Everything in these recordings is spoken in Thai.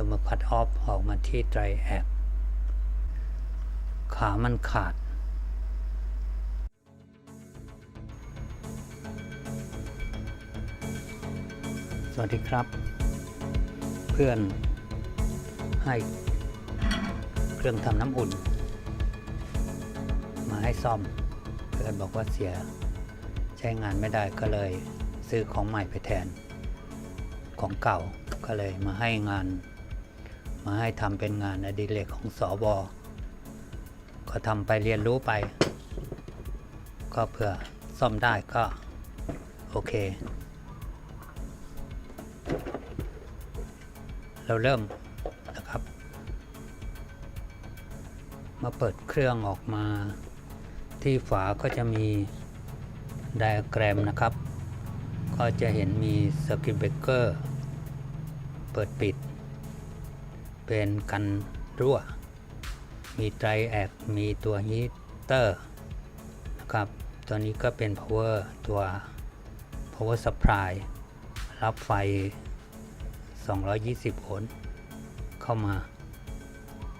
อมาคัตออฟออกมาที่ไตรแอกขามันขาด สวัสดีครับ เพื่อนให้เครื่องทำน้ำอุ่น มาให้ซ่อม เพื่อนบอกว่าเสียใช้งานไม่ได้ก็เลยซื้อของใหม่ไปแทน ของเก่าก็เลยมาให้งาน มาให้ทำเป็นงานอดิเรกของสอบก็ทำไปเรียนรู้ไป ก็เผื่อซ่อมได้ก็ โอเค เราเริ่มนะครับ มาเปิดเครื่องออกมา ที่ฝาก็จะมีไดอะแกรมนะครับ ก็จะเห็นมีสกิปเบเกอร์ เปิดปิด เป็นกันรั่ว มีไตรแอกมีตัวฮีเตอร์นะครับตัวนี้ก็เป็น power ตัว power supply รับไฟ 220 โวลต์เข้ามา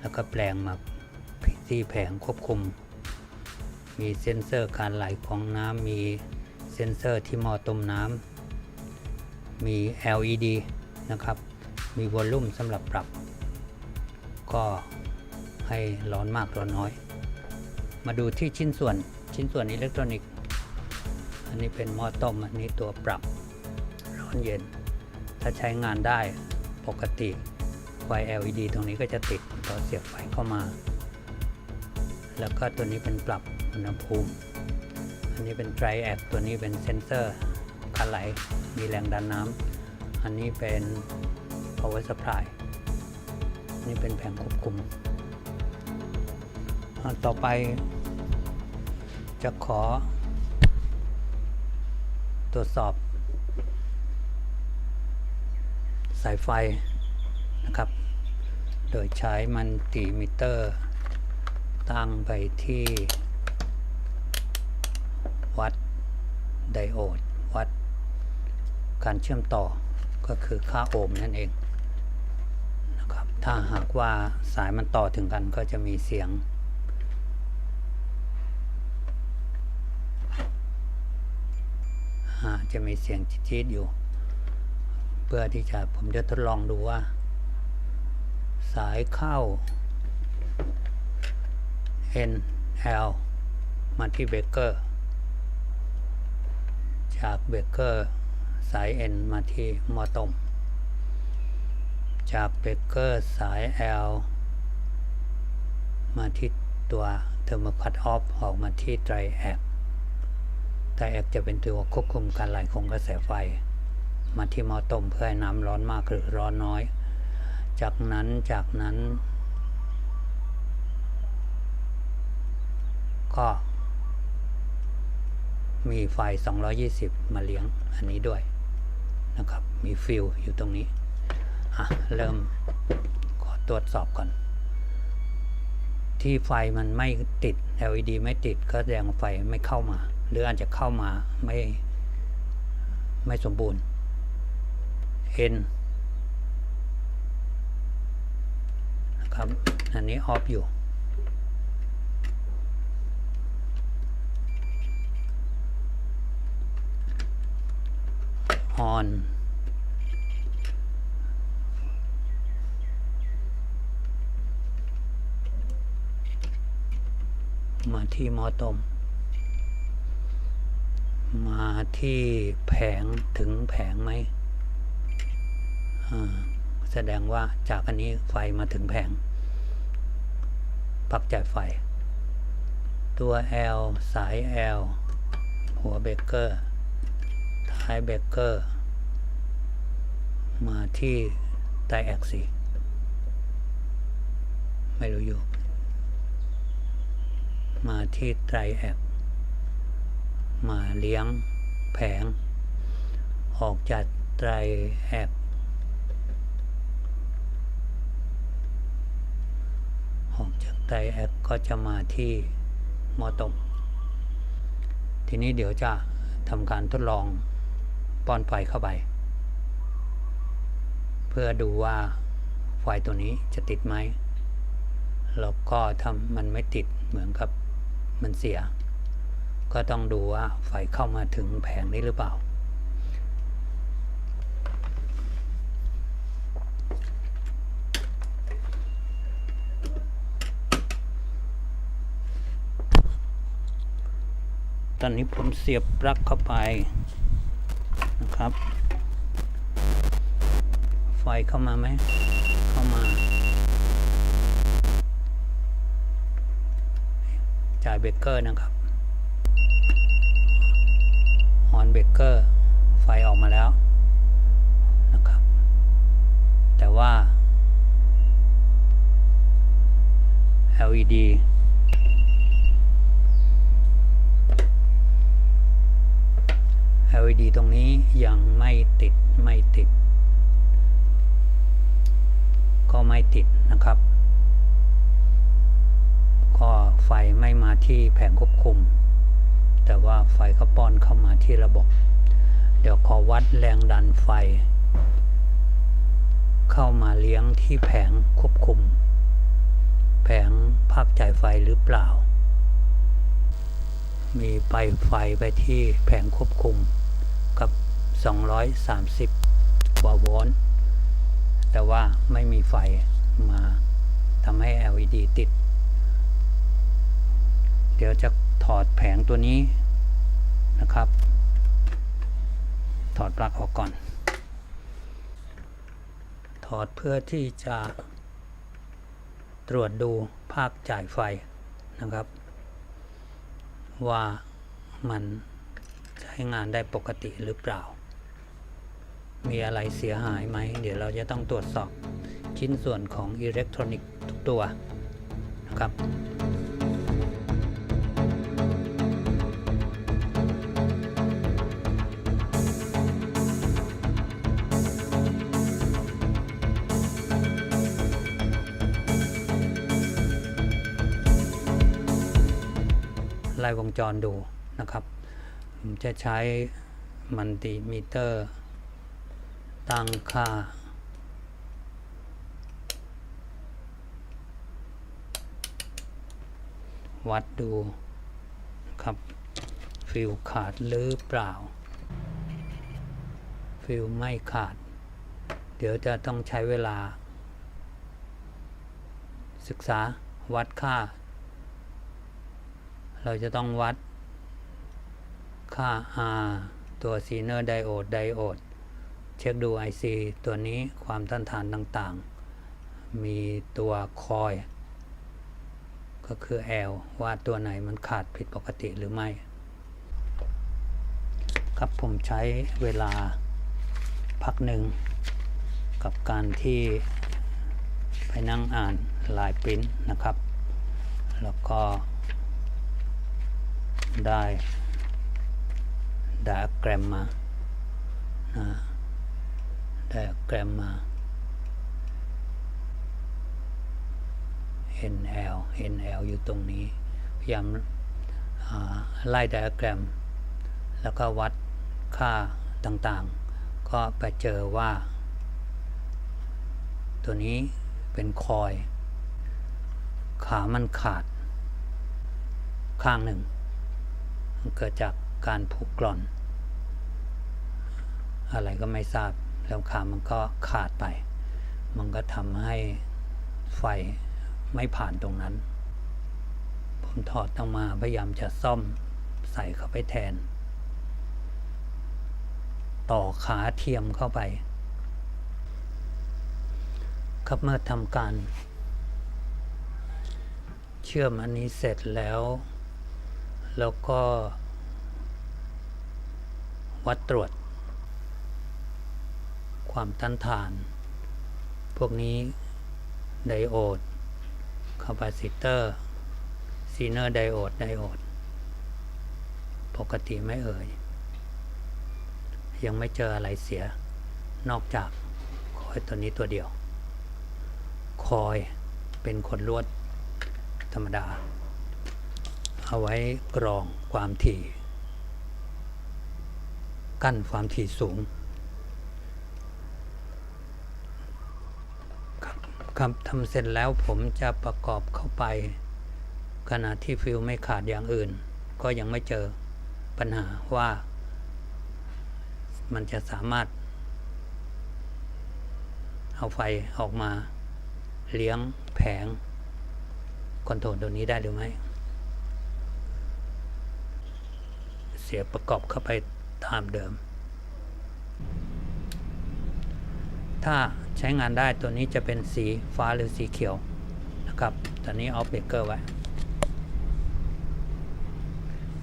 แล้วก็แปลงมาที่แผงควบคุม มีเซ็นเซอร์การไหลของน้ำมีเซ็นเซอร์ที่หม้อต้มน้ำมี LED นะครับ มีวอลลุ่มสำหรับปรับ ก็ให้ร้อนมากร้อนน้อย มาดูที่ชิ้นส่วนชิ้นส่วนอิเล็กทรอนิกส์ อันนี้เป็นหม้อต้ม อันนี้ตัวปรับร้อนเย็น ถ้าใช้งานได้ปกติไฟ LED ตรงนี้ก็จะติดต่อเสียบไฟเข้ามา แล้วก็ตัวนี้เป็นปรับอุณหภูมิ อันนี้เป็น dry app ตัวนี้เป็นเซนเซอร์การไหลมีแรงดันน้ำอันนี้เป็น power supply นี่เป็นแผงควบคุม ต่อไปจะขอ ตรวจสอบ สายไฟนะครับ โดยใช้มันติมิเตอร์ ตั้งไปที่ วัดไดโอด วัดการเชื่อมต่อก็คือค่าโอห์มนั่นเอง ถ้าหากว่าสายมันต่อถึงกันก็จะมีเสียง จะมีเสียงจี๊ดอยู่ เพื่อที่จะผมจะทดลองดูว่า สายเข้า N L มาที่เบเกอร์ จากเบเกอร์สาย N มาที่มอต้ม จากเบเกอร์สาย L มาที่ตัวเทอร์โมคัตออฟออกมาที่ไตรแอกไตรแอกจะเป็นตัวควบคุมการไหลของกระแสไฟ มาที่หม้อต้มเพื่อให้น้ำร้อนมากหรือร้อนน้อย จากนั้นจากนั้น ก็มีไฟ 220 มาเลี้ยงอันนี้ด้วยนะครับ มีฟิลอยู่ตรงนี้ อะ เริ่มขอตรวจสอบก่อน ที่ไฟมันไม่ติด LED ไม่ติดก็แสดงไฟไม่เข้ามา หรืออาจจะเข้ามาไม่ไม่สมบูรณ์ N นะครับ อันนี้ออฟอยู่ on มาที่มอตม มาที่แผงถึงแผงไหมอ่าแสดงว่าจากอันนี้ไฟมาถึงแผง ปักจ่ายไฟ ตัว L สาย L หัวเบเกอร์ ท้ายเบเกอร์ มาที่ไตแอกซีไม่รู้อยู่ มาที่ไตรแอกมาเลี้ยงแผง ออกจากไตรแอกออกจากไตรแอกก็จะมาที่มอต้มทีนี้เดี๋ยวจะทำการทดลองป้อนไฟเข้าไป เพื่อดูว่าไฟตัวนี้จะติดไหมแล้วก็ถ้ามันไม่ติดเหมือนกับ มันเสีย ก็ต้องดูว่าไฟเข้ามาถึงแผงนี้หรือเปล่า ตอนนี้ผมเสียบปลั๊กเข้าไปนะครับ ไฟเข้ามาไหม เข้ามา จ่ายเบรกเกอร์นะครับฮอนเบรกเกอร์ไฟออกมาแล้วนะครับ แต่ว่า LED LED ตรงนี้ยังไม่ติดไม่ติด ก็ไม่ติดนะครับ ไฟไม่มาที่แผงควบคุม แต่ว่าไฟก็ป้อนเข้ามาที่ระบบ เดี๋ยวขอวัดแรงดันไฟ เข้ามาเลี้ยงที่แผงควบคุม แผงภาคจ่ายไฟหรือเปล่า มีไปไฟไปที่แผงควบคุมกับ 230 กว่าโวลต์แต่ว่าไม่มีไฟมาทำให้ LED ติด ดี๋ยวจะถอดแผงตัวนี้นะครับ ถอดปลั๊กออกก่อน ถอดเพื่อที่จะตรวจดูภาคจ่ายไฟนะครับ ว่ามันใช้งานได้ปกติหรือเปล่า มีอะไรเสียหายไหม เดี๋ยวเราจะต้องตรวจสอบชิ้นส่วนของอิเล็กทรอนิกส์ทุกตัวนะครับ ไล่วงจรดูนะครับผมจะใช้มันติมิเตอร์ ตั้งค่า วัดดูครับฟิลขาดหรือเปล่า ฟิลไม่ขาด เดี๋ยวจะต้องใช้เวลา ศึกษาวัดค่า เราจะต้องวัดค่า R ตัวซีเนอร์ไดโอดไดโอดเช็คดู IC ตัวนี้ความต้านทานต่างๆ มีตัวคอย ก็คือ L ว่าตัวไหนมันขาดผิดปกติหรือไม่ ครับผมใช้เวลาพักหนึ่ง กับการที่ไปนั่งอ่านลายปริ้นนะครับ แล้วก็ ได้ดอะแกรมมานะไดอะแกรมมา NL NL อยู่ตรงนี้ พยายามไล่ไดอะแกรม แล้วก็วัดค่าต่างๆ ก็ไปเจอว่า ตัวนี้เป็นคอย ขามันขาด ข้างหนึ่ง เกิดจากการผูกกร่อน อะไรก็ไม่ทราบแล้วขามันก็ขาดไป มันก็ทำให้ไฟไม่ผ่านตรงนั้น ผมถอดออกมาพยายามจะซ่อมใส่เข้าไปแทน ต่อขาเทียมเข้าไป ครับเมื่อทำการ เชื่อมอันนี้เสร็จแล้ว แล้วก็ วัดตรวจ ความต้านทาน พวกนี้ไดโอดคาปาซิเตอร์ซีเนอร์ไดโอดไดโอดปกติไม่เอ่ย ยังไม่เจออะไรเสีย นอกจากคอยตัวนี้ตัวเดียว คอยเป็นคนลวดธรรมดา เอาไว้กรองความถี่ กั้นความถี่สูงครับครับทำเสร็จแล้วผมจะประกอบเข้าไป ขณะที่ฟิวไม่ขาดอย่างอื่น ก็ยังไม่เจอปัญหาว่ามันจะสามารถ เอาไฟออกมาเลี้ยงแผงคอนโทรลตัวนี้ได้หรือไม่ เสียประกอบเข้าไปตามเดิม ถ้าใช้งานได้ตัวนี้จะเป็นสีฟ้าหรือสีเขียวนะครับตอนนี้ออฟเบรกเกอร์ไว้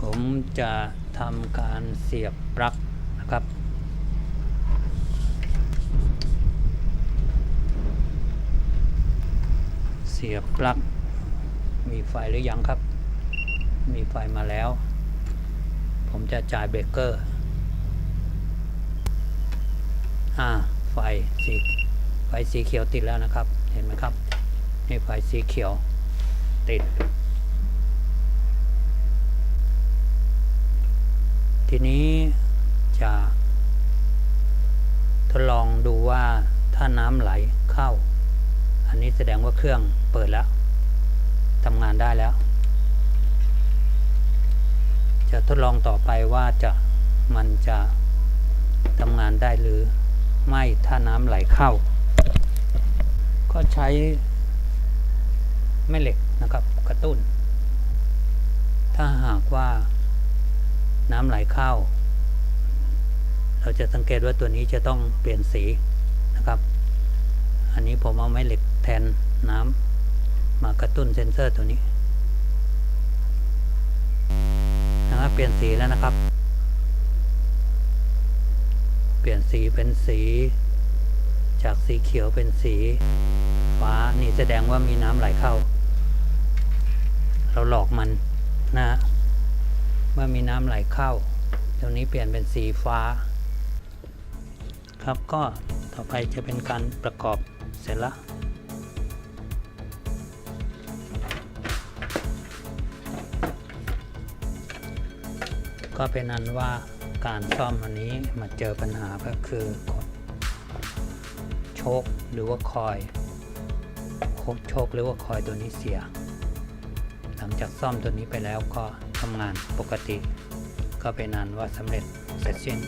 ผมจะทำการเสียบปลั๊กนะครับเสียบปลั๊กมีไฟหรือยังครับ มีไฟมาแล้ว ผมจะจ่ายเบรกเกอร์ อ่า ไฟสีไฟสีเขียวติดแล้วนะครับ เห็นไหมครับ นี่ไฟสีเขียวติด ทีนี้จะทดลองดูว่าถ้าน้ำไหลเข้า อันนี้แสดงว่าเครื่องเปิดแล้วทำงานได้แล้ว จะทดลองต่อไปว่าจะมันจะทำงานได้หรือไม่ถ้าน้ำไหลเข้า ก็ใช้แม่เหล็กนะครับกระตุ้น ถ้าหากว่าน้ำไหลเข้า เราจะสังเกตว่าตัวนี้จะต้องเปลี่ยนสีนะครับ อันนี้ผมเอาแม่เหล็กแทนน้ำมากระตุ้นเซ็นเซอร์ตัวนี้นะครับ เปลี่ยนสีแล้วนะครับ เปลี่ยนสีเป็นสี จากสีเขียวเป็นสี ฟ้านี่แสดงว่ามีน้ำไหลเข้า เราหลอกมันนะฮะเมื่อมีน้ำไหลเข้าตรงนี้เปลี่ยนเป็นสีฟ้า ครับก็ต่อไปจะเป็นการประกอบเสร็จแล้ว ก็เป็นอันว่าการซ่อมอันนี้มาเจอปัญหาก็คือกดโชคหรือว่าคอยโคโชคหรือว่าคอยตัวนี้เสีย หลังจากซ่อมตัวนี้ไปแล้วก็ทำงานปกติ ก็เป็นอันว่าสำเร็จเสร็จสิ้น